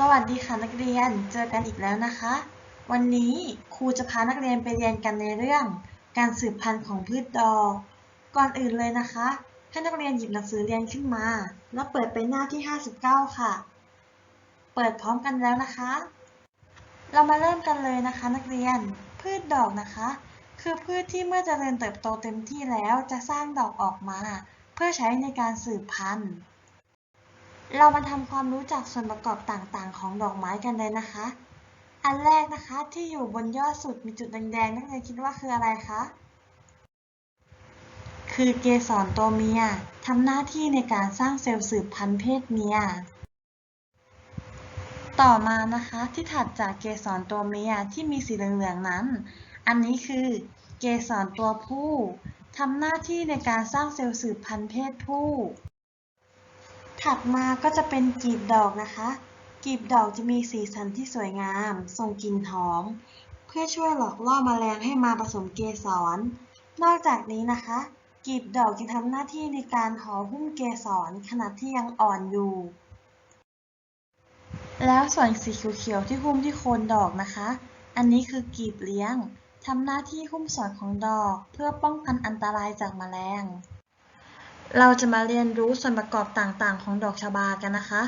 สวัสดีค่ะนักเรียน เจอกันอีกแล้วนะคะ วันนี้ครูจะพานักเรียนไปเรียนกันในเรื่อง การสืบพันธุ์ของพืชดอก ก่อนอื่นเลยนะคะ ให้นักเรียนหยิบหนังสือเรียนขึ้นมา แล้วเปิดไปหน้าที่ 59 ค่ะ เปิดพร้อมกันแล้วนะคะ เรามาเริ่มกันเลยนะคะ นักเรียน พืชดอกนะคะ คือพืชที่เมื่อจเจริญเติบโตเต็มที่แล้วจะสร้างดอกออกมา เพื่อใช้ในการสืบพันธุ์ เรามาทำความรู้จักส่วนประกอบต่างๆ ของดอกไม้กันเลยนะคะ อันแรกนะคะที่อยู่บนยอดสุดมีจุดแดงๆ นักเรียนคิดว่าคืออะไรคะ คือเกสรตัวเมียทำหน้าที่ในการสร้างเซลล์สืบพันธุ์เพศเมีย ต่อมานะคะที่ถัดจากเกสรตัวเมียที่มีสีเหลืองๆนั้น อันนี้คือเกสรตัวผู้ทำหน้าที่ในการสร้างเซลล์สืบพันธุ์เพศผู้ ถัดมาก็จะเป็นกลีบดอกนะคะ กลีบดอกจะมีสีสันที่สวยงามส่งกลิ่นหอม เพื่อช่วยหลอกล่อแมลงให้มาผสมเกสร นอกจากนี้นะคะ กลีบดอกยังทำหน้าที่ในการห่อหุ้มเกสรขณะที่ยังอ่อนอยู่ แล้วส่วนสีเขียวๆที่หุ้มที่โคนดอกนะคะ อันนี้คือกลีบเลี้ยงทำหน้าที่หุ้มสอนของดอก เพื่อป้องกันอันตรายจากแมลง เราจะมาเรียนรู้ส่วนประกอบต่างๆ ของดอกชบากันนะคะ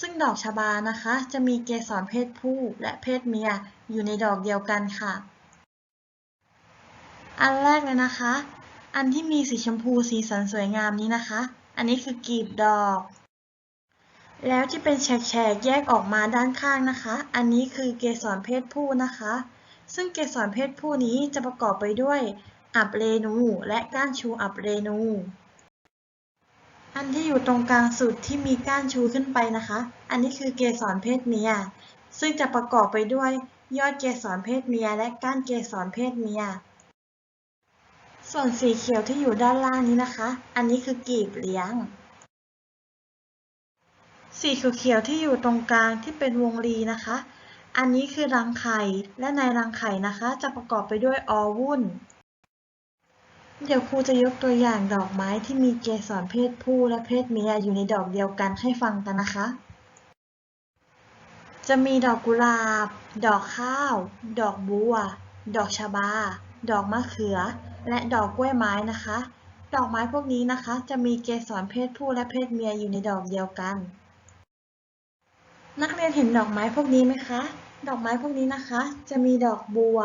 ซึ่งดอกชบานะคะ จะมีเกสรเพศผู้และเพศเมียอยู่ในดอกเดียวกันค่ะ อันแรกเลยนะคะ อันที่มีสีชมพูสีสันสวยงามนี้นะคะ อันนี้คือกลีบดอก แล้วที่เป็นแฉกๆแยกออกมาด้านข้างนะคะ อันนี้คือเกสรเพศผู้นะคะ ซึ่งเกสรเพศผู้นี้จะประกอบไปด้วยอับเรนู และก้านชูอับเรนู อันที่อยู่ตรงกลางสุดที่มีก้านชูขึ้นไปนะคะ อันนี้คือเกสรเพศเมีย ซึ่งจะประกอบไปด้วยยอดเกสรเพศเมียและก้านเกสรเพศเมีย ส่วนสีเขียวที่อยู่ด้านล่างนี้นะคะ อันนี้คือกีบเลี้ยง สีเขียวที่อยู่ตรงกลางที่เป็นวงรีนะคะ อันนี้คือรังไข่ และในรังไข่นะคะ จะประกอบไปด้วยอวุ่น เดี๋ยวครูจะยกตัวอย่างดอกไม้ที่มีเกสรเพศผู้และเพศเมียอยู่ในดอกเดียวกันให้ฟังกันนะคะ จะมีดอกกุหลาบ ดอกข้าว ดอกบัว ดอกชบา ดอกมะเขือ และดอกกล้วยไม้นะคะ ดอกไม้พวกนี้นะคะ จะมีเกสรเพศผู้และเพศเมียอยู่ในดอกเดียวกัน นักเรียนเห็นดอกไม้พวกนี้ไหมคะ ดอกไม้พวกนี้นะคะ จะมีดอกบัว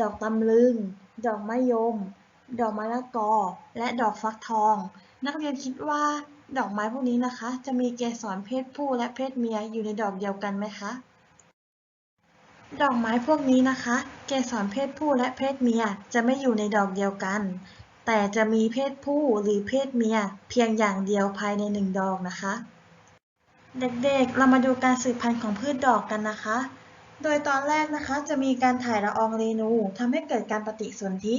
ดอกตำลึง ดอกมะยม ดอกมะละกอ และดอกฟักทอง นักเรียนคิดว่าดอกไม้พวกนี้นะคะ จะมีเกสรเพศผู้และเพศเมียอยู่ในดอกเดียวกันไหมคะ ดอกไม้พวกนี้นะคะ เกสรเพศผู้และเพศเมียจะไม่อยู่ในดอกเดียวกัน แต่จะมีเพศผู้หรือเพศเมีย เพียงอย่างเดียวภายในหนึ่งดอกนะคะ เด็กๆ เรามาดูการสืบพันธุ์ของพืชดอกกันนะคะ โดยตอนแรกนะคะจะมีการถ่ายละอองเรนูทำให้เกิดการปฏิสนธิ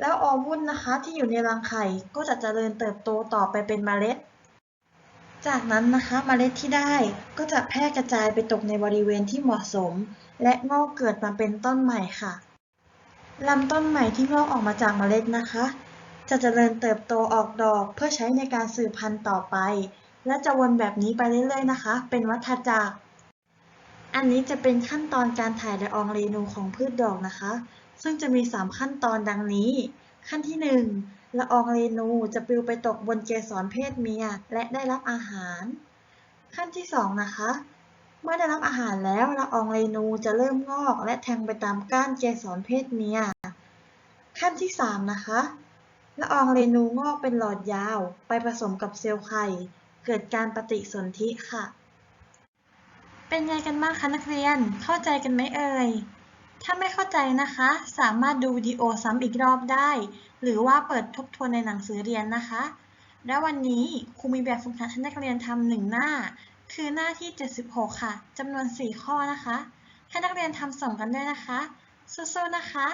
แล้วออวุ้นนะคะที่อยู่ในรังไข่ก็จะเจริญเติบโตต่อไปเป็นเมล็ด จากนั้นนะคะเมล็ดที่ได้ก็จะแพร่กระจายไปตกในบริเวณที่เหมาะสม และงอกเกิดมาเป็นต้นใหม่ค่ะลำต้นใหม่ที่งอกออกมาจากเมล็ดนะคะ จะเจริญเติบโตออกดอกเพื่อใช้ในการสืบพันธุ์ต่อไป และจะวนแบบนี้ไปเรื่อยๆนะคะ เป็นวัฏจักร อันนี้จะเป็นขั้นตอนการถ่ายละอองเรนูของพืชดอกนะคะ ซึ่งจะมี 3 ขั้นตอนดังนี้ ขั้นที่ 1 ละอองเรนูจะปลิวไปตกบนเกสรเพศเมียและได้รับอาหาร ขั้นที่ 2 นะคะ เมื่อได้รับอาหารแล้วละอองเรนูจะเริ่มงอกและแทงไปตามก้านเกสรเพศเมีย ขั้นที่ 3 นะคะละอองเรนูงอกเป็นหลอดยาว ไปผสมกับเซลล์ไข่ เกิดการปฏิสนธิค่ะ เป็นไงกันบ้างคะนักเรียน เข้าใจกันไหมเอ่ย ถ้าไม่เข้าใจนะคะ สามารถดูวิดีโอซ้ำอีกรอบได้ หรือว่าเปิดทบทวนในหนังสือเรียนนะคะ และวันนี้ครูมีแบบฝึกหัดให้นักเรียนทำหนึ่งหน้า คือหน้าที่ 76 ค่ะจำนวน 4 ข้อนะคะ ให้นักเรียนทำส่งกันด้วยนะคะสู้ๆนะคะ